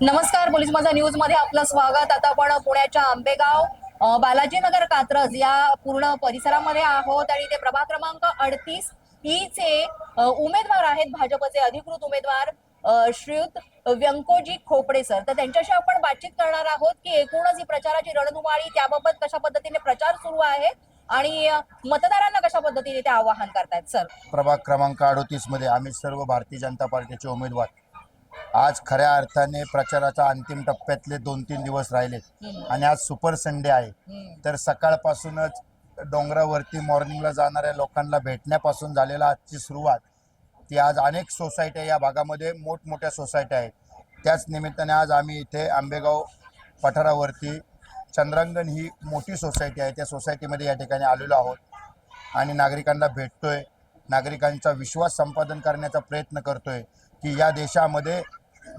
नमस्कार पोलीस माझा न्यूजमध्ये आपलं स्वागत. आता आपण पुण्याच्या आंबेगाव बालाजीनगर कात्रज या पूर्ण परिसरामध्ये आहोत आणि ते प्रभाग क्रमांक अडतीस ई चे उमेदवार आहेत भाजपचे अधिकृत उमेदवार श्रीयुत व्यंकोजी खोपडे सर. तर त्यांच्याशी आपण बातचीत करणार आहोत की एकूणच ही प्रचाराची रणधुमाळी त्याबाबत कशा पद्धतीने प्रचार सुरू आहे आणि मतदारांना कशा पद्धतीने ते आवाहन करतायत सर? प्रभाग क्रमांक अडतीसमध्ये आम्ही सर्व भारतीय जनता पार्टीचे उमेदवार आज खऱ्या अर्थाने प्रचाराच्या अंतिम टप्प्यातले दोन तीन दिवस राहिले. आणि आज सुपर संडे आहे. तर सकाळपासूनच डोंगरावरती मॉर्निंगला जाणाऱ्या लोकांना भेटण्यापासून झालेला आजची सुरुवात ती आज अनेक सोसायट्या या भागामध्ये मोठमोठ्या सोसायट्या आहेत त्याच निमित्ताने आज आम्ही इथे आंबेगाव पठारावरती चंद्रांगण ही मोठी सोसायटी आहे त्या सोसायटीमध्ये या ठिकाणी आलेलो आहोत आणि नागरिकांना भेटतोय नागरिकांचा विश्वास संपादन करण्याचा प्रयत्न करतोय की या देशामध्ये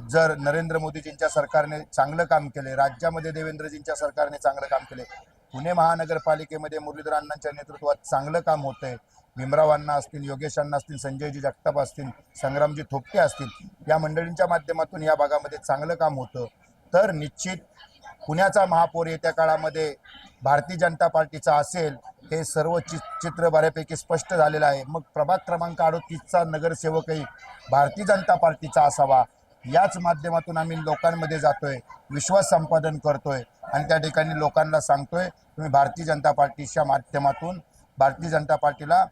जर नरेंद्र मोदीजींच्या सरकारने चांगलं काम केले राज्यामध्ये देवेंद्रजींच्या सरकारने चांगलं काम केले पुणे महानगरपालिकेमध्ये मुरलीधर अण्णांच्या नेतृत्वात चांगलं काम होतंय भीमराव अण्णा असतील योगेश अण्णा असतील संजयजी जगताप असतील संग्रामजी थोपटे असतील या मंडळींच्या माध्यमातून या भागामध्ये चांगलं काम होतं. तर निश्चित पुण्याचा महापौर येत्या काळामध्ये भारतीय जनता पार्टीचा असेल हे सर्व चि चित्र बऱ्यापैकी स्पष्ट झालेलं आहे. मग प्रभाग क्रमांक अडोतीसचा नगरसेवकही भारतीय जनता पार्टीचा असावा याच माध्यमातून आम्ही लोकांमध्ये जातोय विश्वास संपादन करतोय आणि त्या ठिकाणी लोकांना सांगतोय तुम्ही भारतीय जनता पार्टीच्या माध्यमातून भारतीय जनता पार्टीला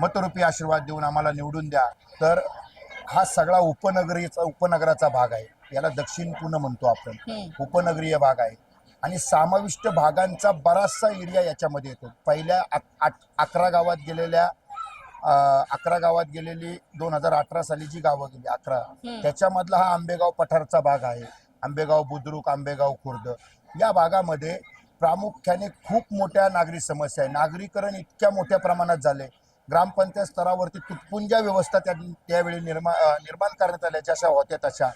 मतरूपी आशीर्वाद देऊन आम्हाला निवडून द्या. तर हा सगळा उपनगरीचा उपनगराचा भाग आहे. याला दक्षिण पुणे म्हणतो आपण. उपनगरीय भाग आहे. आणि समाविष्ट भागांचा बराचसा एरिया याच्यामध्ये येतो. पहिल्या अकरा गावात गेलेल्या अकरा गावात गेलेली दोन हजार अठरा साली जी गावं गेली अकरा. त्याच्यामधला हा आंबेगाव पठारचा भाग आहे. आंबेगाव बुद्रुक आंबेगाव खुर्द. या भागामध्ये प्रामुख्याने खूप मोठ्या नागरी समस्या आहे. नागरीकरण इतक्या मोठ्या प्रमाणात झाले. ग्रामपंचायत स्तरावरती तुटपुंजा व्यवस्था त्या त्यावेळी निर्माण निर्माण करण्यात आल्या जशा होत्या तशा.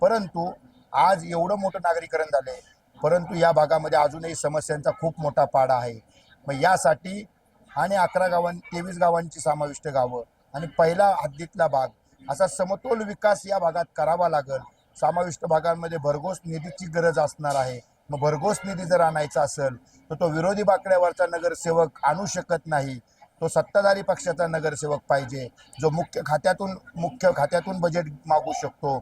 परंतु आज एवढं मोठं नागरीकरण झालंय. परंतु या भागामध्ये अजूनही समस्यांचा खूप मोठा पाडा आहे. मग यासाठी आणि अकरा गावां तेवीस गावांची समाविष्ट गावं. आणि पहिला हद्दीतला भाग असा समतोल विकास या भागात करावा लागेल. समाविष्ट भागांमध्ये भरघोस निधीची गरज असणार आहे. मग भरघोस निधी जर आणायचा असेल तर तो विरोधी बाकड्यावरचा नगरसेवक आणू शकत नाही. तो सत्ताधारी पक्षाचा नगरसेवक पाहिजे जो मुख्य खात्यातून मुख्य खात्यातून बजेट मागू शकतो.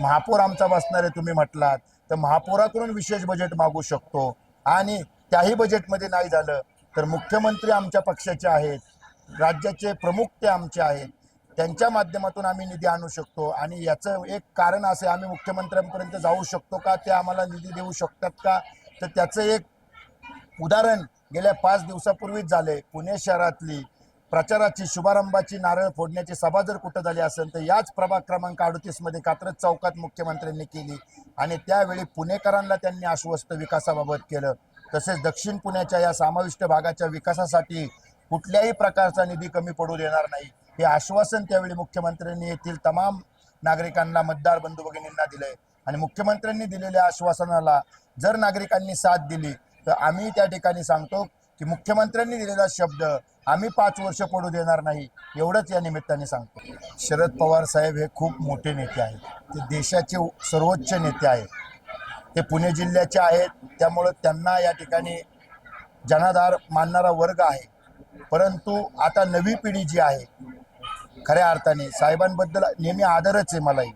महापौर आमचा बसणार आहे तुम्ही म्हटलात तर महापौराकडून विशेष बजेट मागू शकतो. आणि त्याही बजेटमध्ये नाही झालं तर मुख्यमंत्री आमच्या पक्षाचे आहेत राज्याचे प्रमुख ते आमचे आहेत. त्यांच्या माध्यमातून आम्ही निधी आणू शकतो आणि याचं एक कारण असे आम्ही मुख्यमंत्र्यांपर्यंत जाऊ शकतो का? ते आम्हाला निधी देऊ शकतात का? तर त्याचं एक उदाहरण गेल्या पाच दिवसापूर्वीच झाले. पुणे शहरातली प्रचाराची शुभारंभाची नारळ फोडण्याची सभा जर कुठं झाली असेल तर याच प्रभाग क्रमांक अडतीसमध्ये कात्रज चौकात मुख्यमंत्र्यांनी केली आणि त्यावेळी पुणेकरांना त्यांनी आश्वस्त विकासाबाबत केलं. तसेच दक्षिण पुण्याच्या या समाविष्ट भागाच्या विकासासाठी कुठल्याही प्रकारचा निधी कमी पडू देणार नाही. हे आश्वासन त्यावेळी मुख्यमंत्र्यांनी येथील तमाम नागरिकांना मतदार बंधू भगिनींना दिले. आणि मुख्यमंत्र्यांनी दिलेल्या आश्वासनाला जर नागरिकांनी साथ दिली तर आम्ही त्या ठिकाणी सांगतो की मुख्यमंत्र्यांनी दिलेला शब्द आम्ही पाच वर्ष पडू देणार नाही एवढंच या निमित्ताने सांगतो. शरद पवार साहेब हे खूप मोठे नेते आहेत. ते देशाचे सर्वोच्च नेते आहेत. ते पुणे जिल्ह्याचे आहेत. त्यामुळं त्यांना या ठिकाणी जनाधार मानणारा वर्ग आहे. परंतु आता नवी पिढी जी आहे खऱ्या अर्थाने साहेबांबद्दल नेहमी आदरच आहे मलाही.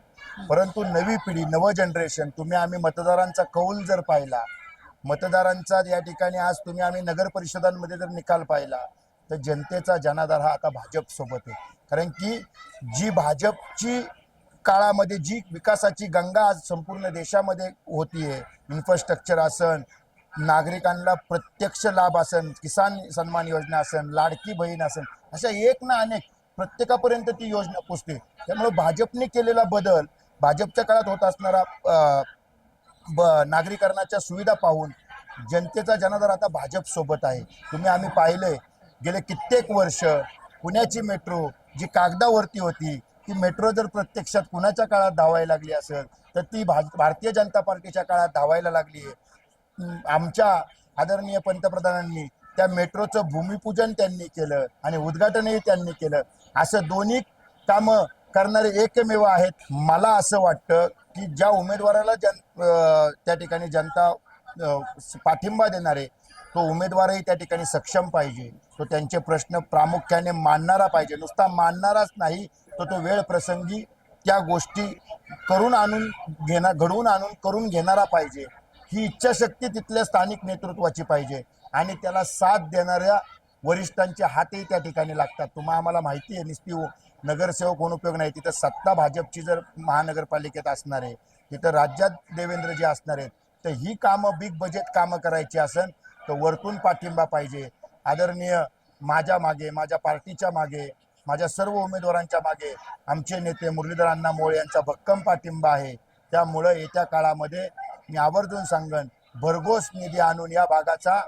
परंतु नवी पिढी नवं जनरेशन तुम्ही आम्ही मतदारांचा कौल जर पाहिला मतदारांचा या ठिकाणी आज तुम्ही आम्ही नगर परिषदांमध्ये जर निकाल पाहिला तर जनतेचा जनाधार हा आता भाजप सोबत आहे. कारण की जी भाजपची काळामध्ये जी विकासाची गंगा आज संपूर्ण देशामध्ये होतीये. इन्फ्रास्ट्रक्चर असन नागरिकांना प्रत्यक्ष लाभ असन किसान सन्मान योजना असन लाडकी बहीण असन अशा एक ना अनेक प्रत्येकापर्यंत ती योजना पोचते. त्यामुळे भाजपने केलेला बदल भाजपच्या काळात होत असणारा ब नागरीकरणाच्या सुविधा पाहून जनतेचा जनाधार आता भाजपसोबत आहे. तुम्ही आम्ही पाहिले गेले कित्येक वर्ष पुण्याची मेट्रो जी कागदावरती होती की मेट्रो जर प्रत्यक्षात कुणाच्या काळात धावायला लागली असेल तर ती भा भारतीय जनता पार्टीच्या काळात धावायला लागली आहे. आमच्या आदरणीय पंतप्रधानांनी त्या मेट्रोचं भूमिपूजन त्यांनी केलं आणि उद्घाटनही त्यांनी केलं. असं दोन्ही कामं करणारे एकमेव आहेत. मला असं वाटतं की ज्या उमेदवाराला जन त्या ठिकाणी जनता पाठिंबा देणार आहे तो उमेदवारही त्या ठिकाणी सक्षम पाहिजे. तो त्यांचे प्रश्न प्रामुख्याने मांडणारा पाहिजे. नुसता मांडणाराच नाही तर तो वेळ प्रसंगी त्या गोष्टी करून आणून घेणार घडवून आणून करून घेणारा पाहिजे. ही इच्छाशक्ती तिथल्या स्थानिक नेतृत्वाची पाहिजे. आणि त्याला साथ देणाऱ्या वरिष्ठांचे हातही त्या ठिकाणी लागतात. तुम्हाला आम्हाला माहिती आहे निस्ती हो- नगरसेवक होऊन उपयोग नाही. तिथं सत्ता भाजपची जर महानगरपालिकेत असणार आहे तिथं राज्यात देवेंद्रजी असणार आहेत तर ही कामं बिग बजेट कामं करायची असेल तर वरतून पाठिंबा पाहिजे. आदरणीय माझ्या मागे माझ्या पार्टीच्या मागे माझ्या सर्व उमेदवारांच्या मागे आमचे नेते मुरलीधर अण्णा मोळे यांचा भक्कम पाठिंबा आहे. त्यामुळं येत्या काळामध्ये मी आवर्जून सांगन भरघोस निधी आणून या भागाचा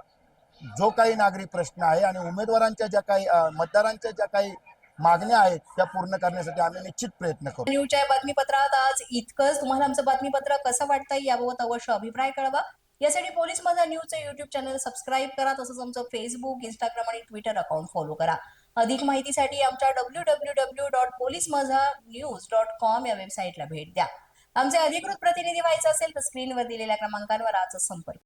जो काही नागरिक प्रश्न आहे आणि उमेदवारांच्या ज्या काही मतदारांच्या ज्या काही मागण्या आहेत त्या पूर्ण करण्यासाठी आम्ही निश्चित प्रयत्न करू. न्यूजच्या या बातमीपत्रात आज इतकंच. तुम्हाला आमचं बातमीपत्र कसं वाटतंय याबाबत अवश्य अभिप्राय कळवा. यासाठी पोलीस माझा न्यूजचं युट्यूब चॅनल सबस्क्राईब करा तसंच आमचं फेसबुक इंस्टाग्राम आणि ट्विटर अकाउंट फॉलो करा. अधिक माहितीसाठी आमच्या W W W dot police Majha news dot com या वेबसाईटला भेट द्या. आमचे अधिकृत प्रतिनिधी व्हायचं असेल तर स्क्रीनवर दिलेल्या क्रमांकांवर आजच संपर्क